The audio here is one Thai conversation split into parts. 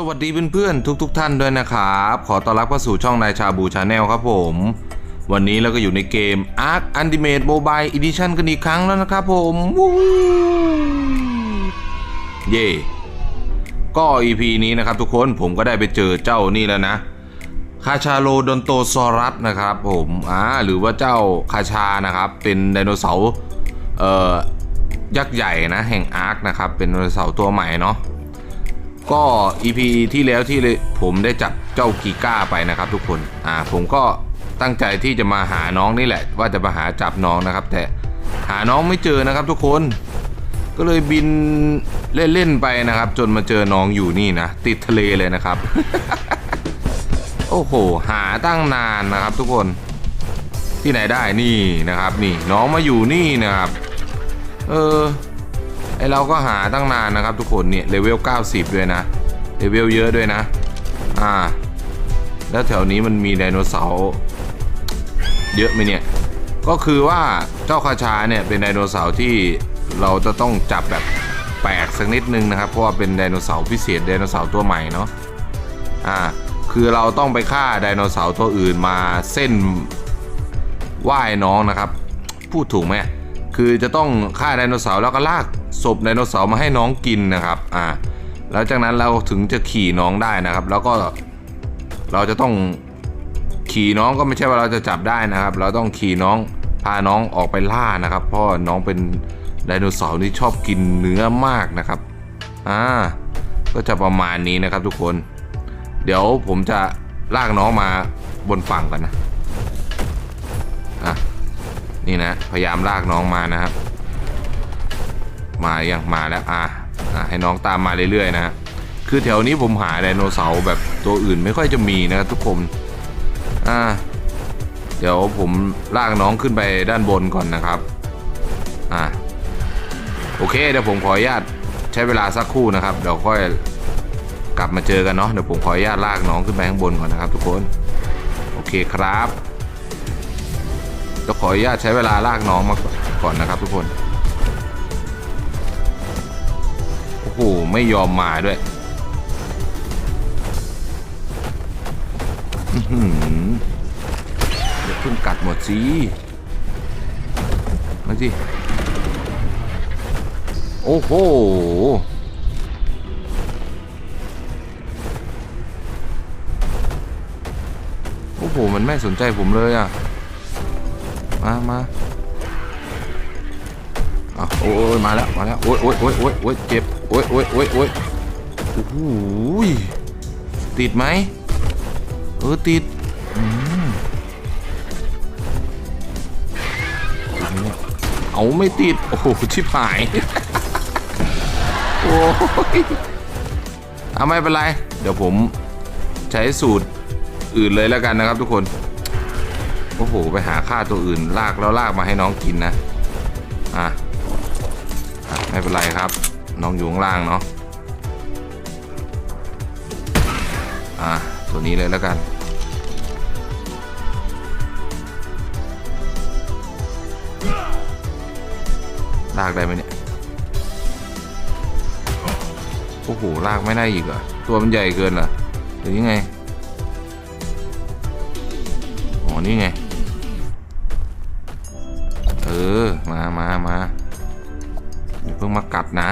สวัสดีเพื่อนๆทุกๆทท่านด้วยนะครับ ขอต้อนรับเข้าสู่ช่องนายชาบูชาแนลครับผม วันนี้เราก็อยู่ในเกม Ark Ultimate Mobile Edition กันอีกครั้งแล้วนะครับผมวู้เย่ก็ EP นี้นะครับทุกคนผมก็ได้ไปเจอเจ้านี่แล้วนะ คาชาโลดอนโตซอรัสนะครับผมอ่าหรือว่าเจ้าคาชานะครับ เป็นไดโนเสาร์เอ่อยักษ์ใหญ่นะ แห่งอาร์คนะครับ เป็นไดโนเสาร์ตัวใหม่เนาะ ก็ EP ที่แล้วที่ผมได้จับเจ้ากีก้าไปนะครับทุกคนอ่าผมก็ตั้งใจที่จะมาหาน้องนี่แหละ ว่าจะมาหาจับน้องนะครับ แต่หาน้องไม่เจอนะครับทุกคนก็เลยบินเล่นๆไปนะครับ จนมาเจอน้องอยู่นี่นะติดทะเลเลยนะครับ โอ้โห หาตั้งนานนะครับ ทุกคนที่ไหนได้นี่นะครับ นี่น้องมาอยู่นี่นะครับ เออ ไอเราก็หาตั้งนานนะครับทุกคนเนี่ยเลเวล 90 ด้วยนะเลเวลเยอะด้วยนะ อ่า แล้วแถวนี้มันมีไดโนเสาร์เยอะไหมเนี่ย ก็คือว่าเจ้าคาชาเนี่ยเป็นไดโนเสาร์ที่เราจะต้องจับแบบแปลกสักนิดนึงนะครับ เพราะว่าเป็นไดโนเสาร์พิเศษไดโนเสาร์ตัวใหม่เนาะ อ่า คือเราต้องไปฆ่าไดโนเสาร์ตัวอื่นมาเส้นไหว้น้องนะครับ พูดถูกไหม คือจะต้องฆ่าไดโนเสาร์แล้วก็ลากศพไดโนเสาร์มาให้น้องกินนะครับอ่าแล้วจากนั้นเราถึงจะขี่น้องได้นะครับ แล้วก็เราจะต้องขี่น้องก็ไม่ใช่ว่าเราจะจับได้นะครับ เราต้องขี่น้องพาน้องออกไปล่านะครับ เพราะน้องเป็นไดโนเสาร์ที่ชอบกินเนื้อมากนะครับอ่าก็จะประมาณนี้นะครับทุกคน เดี๋ยวผมจะลากน้องมาบนฝั่งกันนะอะ นี่นะ พยายามลากน้องมานะครับ มาอยังมาแล้วอะอะให้น้องตามมาเรื่อยๆนะฮะคือแถวนี้ผมหาไดโนเสาร์แบบตัวอื่นไม่ค่อยจะมีนะครับทุกคนอ่าเดี๋ยวผมลากน้องขึ้นไปด้านบนก่อนนะครับอ่าโอเคเดี๋ยวผมขออนุญาตใช้เวลาสักครู่นะครับเดี๋ยวค่อยกลับมาเจอกันเนาะเดี๋ยวผมขออนุญาตลากน้องขึ้นไปข้างบนก่อนนะครับ ทุกคนโอเคครับ จะขออนุญาตใช้เวลาลากน้องมาก่อนนะครับทุกคน โอ้โห ไม่ยอมมาด้วยอื้อหือเดี๋ยวเพิ่งกัดหมดสิมาสิ โอ้โหโอ้โห มันไม่สนใจผมเลยอะ มามาอะโอ้ยมาแล้วมาแล้วโอ้ยโอ้ยโอ้ยโอ้ยโอ้ยเจ็บโอ้ยโอ้ยโอ้ยโอ้ยโอ้โหยติดไหมเออติดอืมเนี่ยเอาไม่ติด โอ้โหชิบหาย โอ้ยเอาไม่เป็นไร เดี๋ยวผมใช้สูตรอื่นเลยแล้วกันนะครับทุกคน โอ้โห ไปหาค่าตัวอื่นลากแล้วลากมาให้น้องกินนะ อะไม่เป็นไรครับ น้องอยู่ข้างล่างเนาะ อะ ตัวนี้เลยแล้วกัน ลากได้ไหมเนี่ย โอ้โห ลากไม่ได้อีกเหรอ ตัวมันใหญ่เกินเหรอ หรือยังไง อ๋อ นี่ไง ออมามามาอย่าเพิ่งมากัดนะ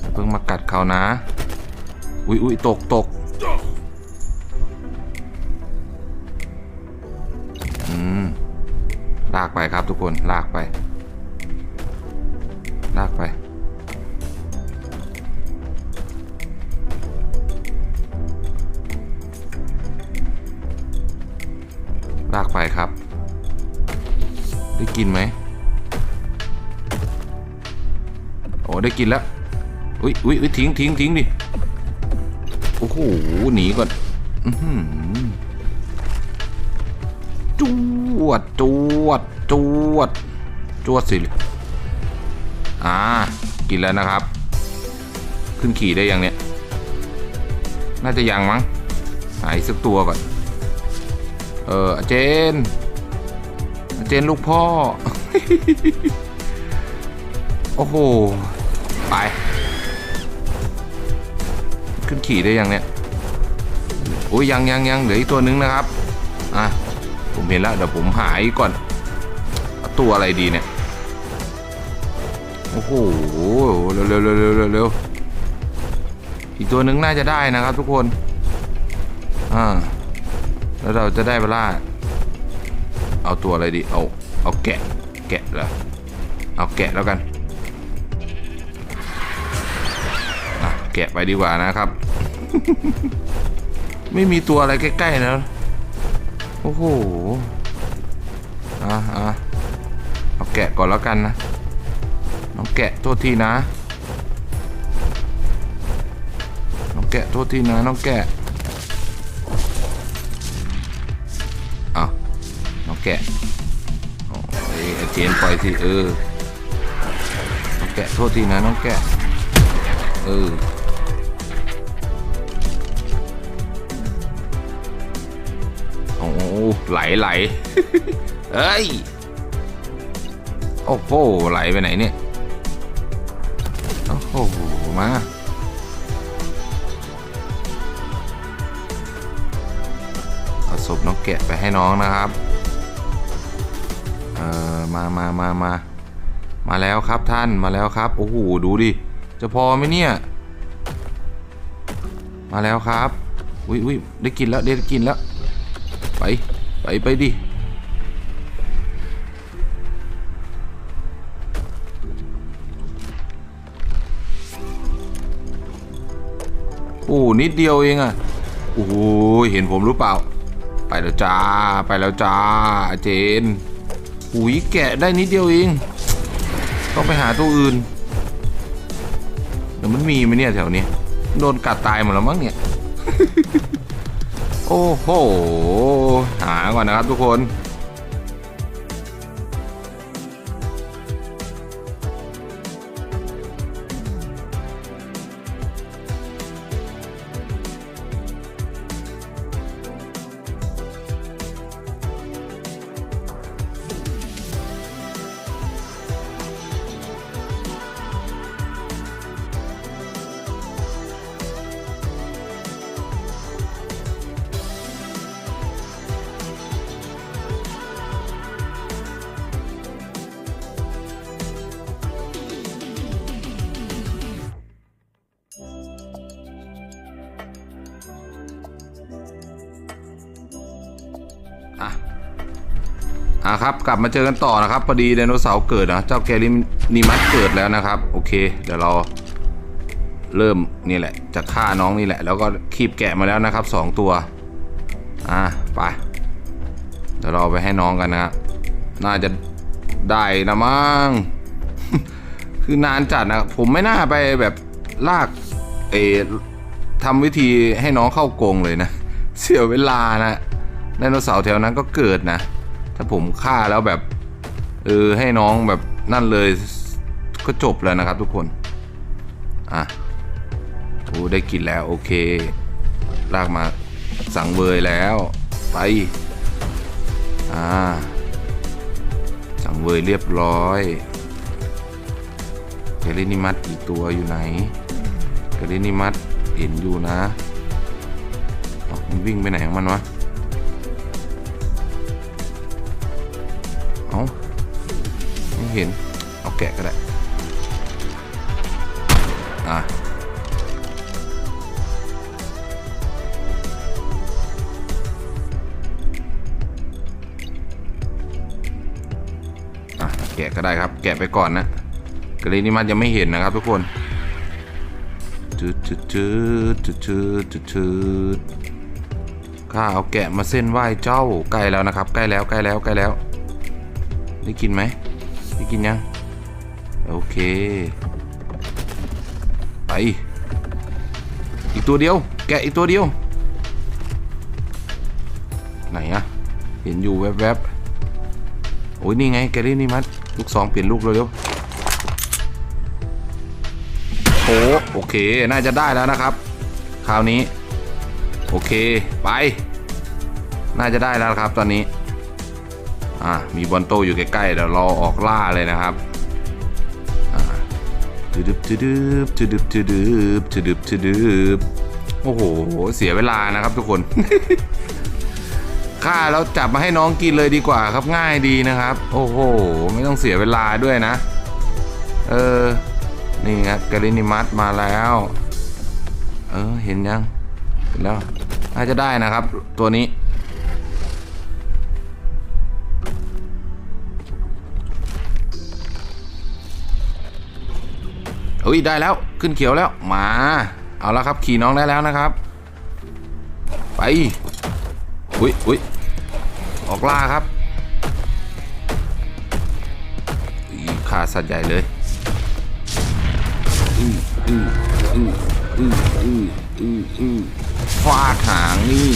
อย่าเพิ่งมากัดเขานะ อุ้ยอุ้ยตกตกอืม ลากไปครับทุกคน ลากไป ลากไปลากไปครับ ได้กินไหม ได้กินแล้วอุ้ยอุ้ยอุ๊ยทิ้งทิ้งทิ้งดิโอ้โหหนีก่อนจวดจวดจวดจวดสิอ่ากินแล้วนะครับ ขึ้นขี่ได้ยังเนี่ยน่าจะยังมั้งหายสักตัวก่อน เออเจน เจนลูกพ่อ โอ้โห ไป ขึ้นขี่ได้ยังเนี่ยโอ้ยยังยังยังเหลืออีกตัวนึงนะครับ อะ ผมเห็นแล้วเดี๋ยวผมหาอีกก่อน ตัวอะไรดีเนี่ย โอ้โห เร็วเร็วเร็วเร็วเร็วอีกตัวนึงน่าจะได้นะครับ ทุกคน อ่า แล้วเราจะได้เวลาเอาตัวอะไรดี เอา เอาแกะ แกะเหรอเอาแกะแล้วกัน แกะไปดีกว่านะครับ ไม่มีตัวอะไรใกล้ๆนะ โอ้โห อะอะเอาแกะก่อนแล้วกันนะน้องแกะโทษทีนะ น้องแกะโทษทีนะน้องแกะเอาน้องแกะโอ้ยไอ้เจนปล่อยสิเออ น้องแกะโทษทีนะน้องแกะ เออ ไหลไหลเอ้ย โอ้โหไหลไปไหนเนี่ย โอ้โห มา เอาศพน้องแกะไปให้น้องนะครับ เออมามามามา มาแล้วครับท่านมาแล้วครับ โอ้โห ดูดิ จะพอไหมเนี่ย มาแล้วครับ อุ้ยอุ้ยได้กินแล้วได้กินแล้ว ไป ไปไปดิโอ้นิดเดียวเองอะโอ้โหเห็นผมหรือเปล่า ไปแล้วจ้า ไปแล้วจ้า เจนหุยแกะได้นิดเดียวเอง ต้องไปหาตัวอื่นเดี๋ยวมันมีไหมเนี่ยแถวนี้ โดนกัดตายหมดแล้วมั้งเนี่ย โอ้โห หาก่อนนะครับทุกคน อะครับกลับมาเจอกันต่อนะครับพอดีไดโนเสาร์เกิดนะเจ้าแกลิมนิมัสเกิดแล้วนะครับ โอเค เดี๋ยวเราเริ่มนี่แหละจะฆ่าน้องนี่แหละ แล้วก็คีบแกะมาแล้วนะครับสองตัวอะไปเดี๋ยวเราไปให้น้องกันนะครับน่าจะได้นะมั้งคือนานจัดนะผมไม่น่าไปแบบลากเออทำวิธีให้น้องเข้ากรงเลยนะ เสียเวลานะไดโนเสาร์แถวนั้นก็เกิดนะ ถ้าผมฆ่าแล้วแบบ เออให้น้องแบบนั่นเลยก็จบแล้วนะครับทุกคน อะโอ้ได้กินแล้วโอเค ลากมาสังเวยแล้ว ไป อ่า สังเวยเรียบร้อยเกลินิมัสอีกตัวอยู่ไหนเกลินิมัสเห็นอยู่นะมันวิ่งไปไหนของมันวะ เห็น เอาแกะก็ได้ อะแกะก็ได้ครับ แกะไปก่อนนะกระเลนี่มันยังไม่เห็นนะครับทุกคนจืดจืดจืดจืดจืดจืดจืดข้าเอาแกะมาเส้นไหว้เจ้าใกล้แล้วนะครับ ใกล้แล้วใกล้แล้วใกล้แล้ว ได้กินไหม ได้กินยัง โอเค ไป อีกตัวเดียว แกะอีกตัวเดียว ไหนอะเห็นอยู่แวบๆ โอ้ยนี่ไง แกลี่นี่มัด ลูกสองเปลี่ยนลูกเร็วโอ้โอเค น่าจะได้แล้วนะครับ คราวนี้ โอเค ไป น่าจะได้แล้วครับตอนนี้ อ่ามีบอลโตอยู่ใกล้ๆเดี๋ยวรอออกล่าเลยนะครับอ่าทึดึบทึดึบทึดึบทึดึบทึดึบทึดึบโอ้โหเสียเวลานะครับทุกคนฆ่าแล้วจับมาให้น้องกินเลยดีกว่าครับง่ายดีนะครับ โอ้โห ไม่ต้องเสียเวลาด้วยนะ เออ นี่ครับกาลินิมัสมาแล้ว เออ เห็นยังเห็นแล้วน่าจะได้นะครับ ตัวนี้ เฮ้ยได้แล้วขึ้นเขียวแล้วมา เอาแล้วครับขี่น้องได้แล้วนะครับ ไปอุ้ยอุ้ยออกล่าครับอีขาสัตว์ใหญ่เลยอืออืออืออืออืออืออือฟาดหางนี่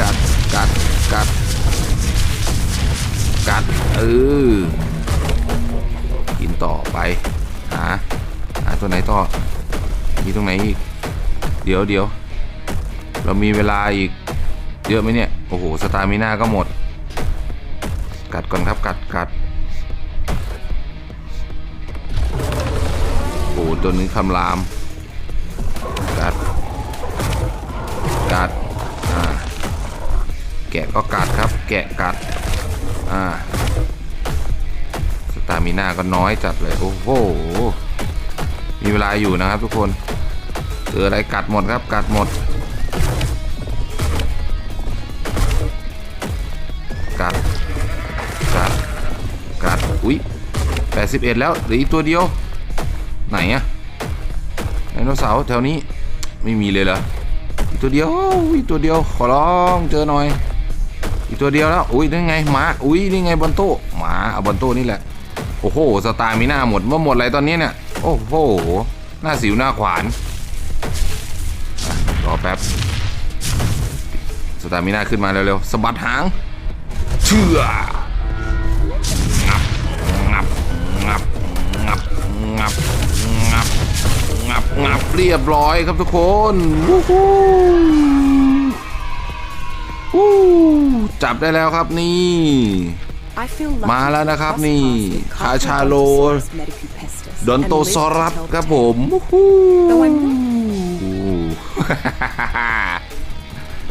กัดกัดกัดกัดเออกินต่อไปหา ตัวไหนต่อ มีตรงไหนอีก เดี๋ยวเดี๋ยว เรามีเวลาอีก เยอะไหมเนี่ย โอ้โห สตาร์มิน่าก็หมด กัดก่อนครับ กัดกัดโอ้โหตัวนี้คำราม กัด กัด อ่า แกะก็กัดครับ แกะกัด อ่า สตามิน่าก็น้อยจัดเลย โอ้โห มีเวลาอยู่นะครับทุกคนเจออะไรกัดหมดครับกัดหมด กัด กัด กัด อุ๊ย81 แล้วเหลืออีกตัวเดียว ไหนอะไดโนเสาร์แถวนี้ไม่มีเลยเหรออีกตัวเดียวอีกตัวเดียวขอร้องเจอหน่อย อีกตัวเดียวแล้วอุ้ยนี่ไงหมาอุ้ยนี่ไงบนโต๊ะหมาเอาบนโต๊ะนี่แหละโอ้โหสตาร์มีหน้าหมดว่าหมดอะไรตอนนี้เนี่ย โอ้โห หน้าสิวหน้าขวานรอแป๊บ สตามีหน้าขึ้นมาเร็วๆสะบัดหาง เชื่องับงับงับงับงับงับงับงับเรียบร้อยครับทุกคนวู้ฮู้วู้จับได้แล้วครับนี่ มาแล้วนะครับนี่คาชาโลดอนโตซอรัสครับผมวู้ฮู้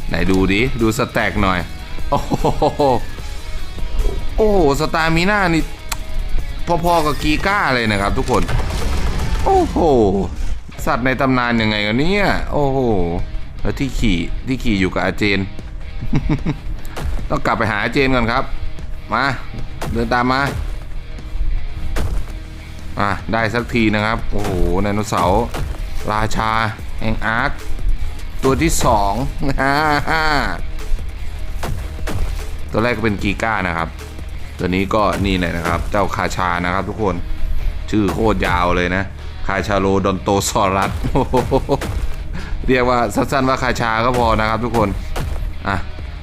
ไหนดูดิ ดูสแต็กหน่อย โอ้โหโอ้โหสตามิน่านี่ พอๆกับกีก้าเลยนะครับทุกคน โอ้โห สัตว์ในตำนานยังไงกันเนี่ย โอ้โห แล้วที่ขี่ที่ขี่อยู่กับอาเจน ต้องกลับไปหาอาเจนก่อนครับ มา เดินตามมา อะ ได้สักทีนะครับ โอ้โหไดโนเสาร์ราชาแห่งอาร์คตัวที่สองตัวแรกก็เป็นกีก้านะครับ ตัวนี้ก็นี่เลยนะครับ เจ้าคาชานะครับทุกคนชื่อโคตรยาวเลยนะ คาชาโลดอนโตซอรัสเรียกว่าสั้นๆว่าคาชาก็พอนะครับทุกคน อะ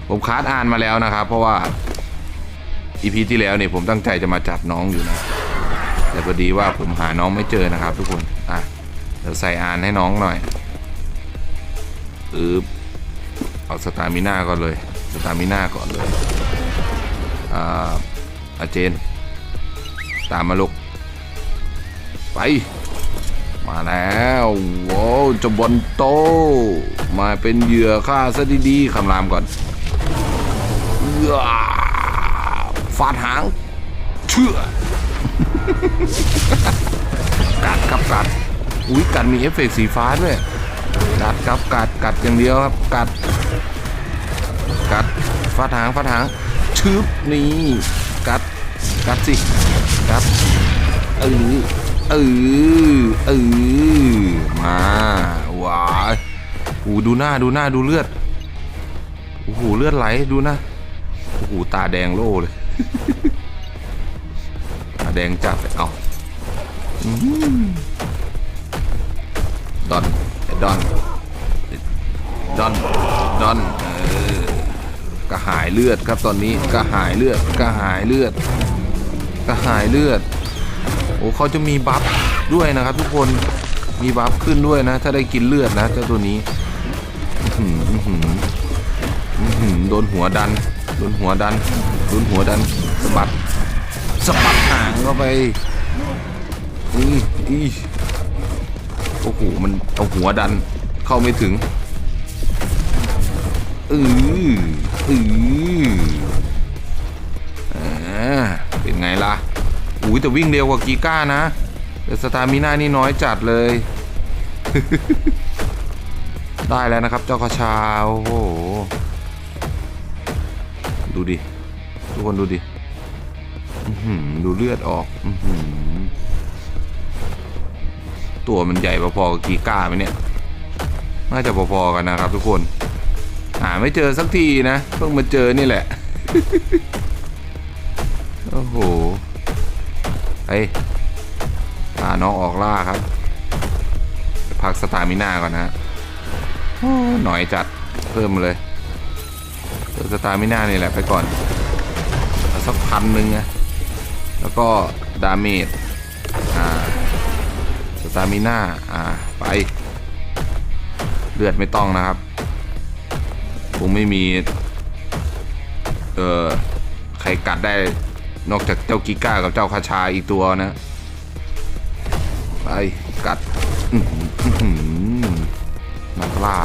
ผมคาดอ่านมาแล้วนะครับ เพราะว่า อีพีที่แล้วเนี่ยผมตั้งใจจะมาจับน้องอยู่นะ แต่พอดีว่าผมหาน้องไม่เจอนะครับ ทุกคน อะ เดี๋ยวใส่อ่านให้น้องหน่อยอืบเอาสตามิน่าก่อนเลย สตามิน่าก่อนเลย อ่าอาเจน ตามมาลูกไป มาแล้วว้าวจบอลโต มาเป็นเหยื่อข้าซะดีๆคำรามก่อนเอื้อาดหาง เชื่อกัดครับกัดอุ้ยกัดมีเอฟเฟกสีฟ้าด้วยกัดครับกัดกัดอย่างเดียวครับกัด กัดฟาดหางฟาดหางชึบนี่กัดกัดสิกัดเออเออเออมาว้าโอ้ดูหน้าดูหน้าดูเลือดโอ้โหเลือดไหลดูนะโอ้โหตาแดงโล่เลย แดงจัดเลยเอาดอนดอนดอนดอนเออกระหายเลือดครับตอนนี้กระหายเลือดกระหายเลือดกระหายเลือดโอ้เขาจะมีบัฟด้วยนะครับ ทุกคนมีบัฟขึ้นด้วยนะ ถ้าได้กินเลือดนะเจ้าตัวนี้โดนหัวดัน โดนหัวดันโดนหัวดันสะบัดสะบัดหางเข้าไปนี่อีโอ้โหมันเอาหัวดันเข้าไม่ถึงอืออืออ่าเป็นไงล่ะอุ้ยแต่วิ่งเร็วกว่ากีก้านะแต่สตามิน่านี่น้อยจัดเลย ได้แล้วนะครับเจ้าคาชาโอ้โห ดูดิ ทุกคนดูดิดูเลือดออกอตัวมันใหญ่พอๆกับกีก้าไหมเนี่ย น่าจะพอๆกันนะครับทุกคน หาไม่เจอสักทีนะ เพิ่งมาเจอนี่แหละ โอ้โหไอ้ยพาน้องออกล่าครับ พักสตามิน่าก่อนนะหน่อยจัดเพิ่มเลย สตามิน่านี่แหละไปก่อนสักพันหนึ่งนะแล้วก็ดาเมจอ่าสตามิน่าอ่าไปเลือดไม่ต้องนะครับคงไม่มีเอ่อใครกัดได้นอกจากเจ้ากิก้ากับเจ้าคาชาอีกตัวนะไปกัดอื้อหืออื้อหือนักล่า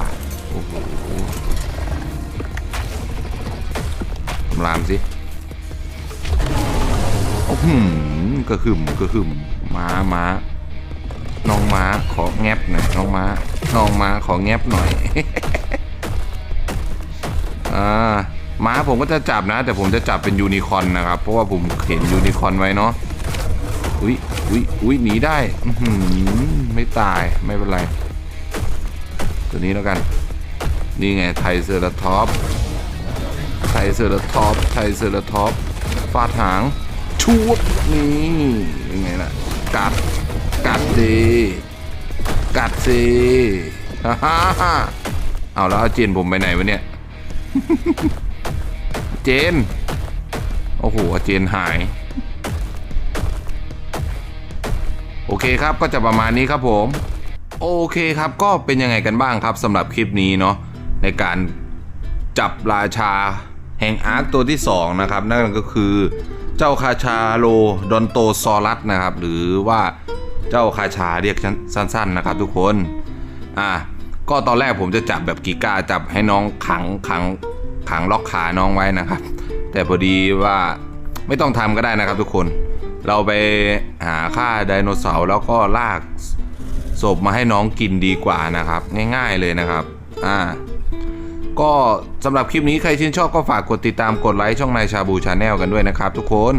ำรามสิโอ้โหกระหึ่มกระหึ่มม้าม้าน้องม้าขอแงบหน่อยน้องม้าน้องม้าขอแงบหน่อยอ่าม้าผมก็จะจับนะ แต่ผมจะจับเป็นยูนิคอร์นนะครับ เพราะว่าผมเห็นยูนิคอร์นไว้เนาะอุ้ยอุ้ยอุ้ยหนีได้อืไม่ตายไม่เป็นไร ตัวนี้แล้วกัน นี่ไงไทเซอร์ท็อป ไทเซอร์ท็อปไทเซอร์ท็อปฟาดหางชูดนี่ยังไงล่ะ กัด กัดดี กัดสิฮ่าฮ่าฮ่าเอาแล้วเอาเจนผมไปไหนวะเนี่ย เจน โอ้โหเจนหาย โอเคครับก็จะประมาณนี้ครับผม โอเคครับก็เป็นยังไงกันบ้างครับสำหรับคลิปนี้เนาะในการจับราชา แห่งอาร์คตัวที่ 2 นะครับ นั่นก็คือเจ้าคาชาโลดอนโตซอรัสนะครับ หรือว่าเจ้าคาชาเรียกสั้น ๆนะครับ ทุกคนอะก็ตอนแรกผมจะจับแบบกีก้าจับให้น้องขังขังขังล็อกขาน้องไว้นะครับ แต่พอดีว่าไม่ต้องทำก็ได้นะครับทุกคน เราไปหาฆ่าไดโนเสาร์แล้วก็ลากศพมาให้น้องกินดีกว่านะครับ ง่าย ๆเลยนะครับ อ่า ก็สำหรับคลิปนี้ใครชื่นชอบก็ฝากกดติดตามกดไลค์ช่องนายชาบูชาแนลกันด้วยนะครับทุกคน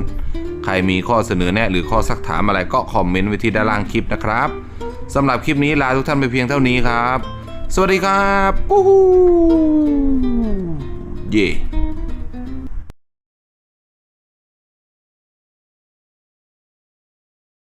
ใครมีข้อเสนอแนะหรือข้อสักถามอะไรก็คอมเมนต์ไว้ที่ด้านล่างคลิปนะครับสำหรับคลิปนี้ลาทุกท่านไปเพียงเท่านี้ครับ สวัสดีครับปู่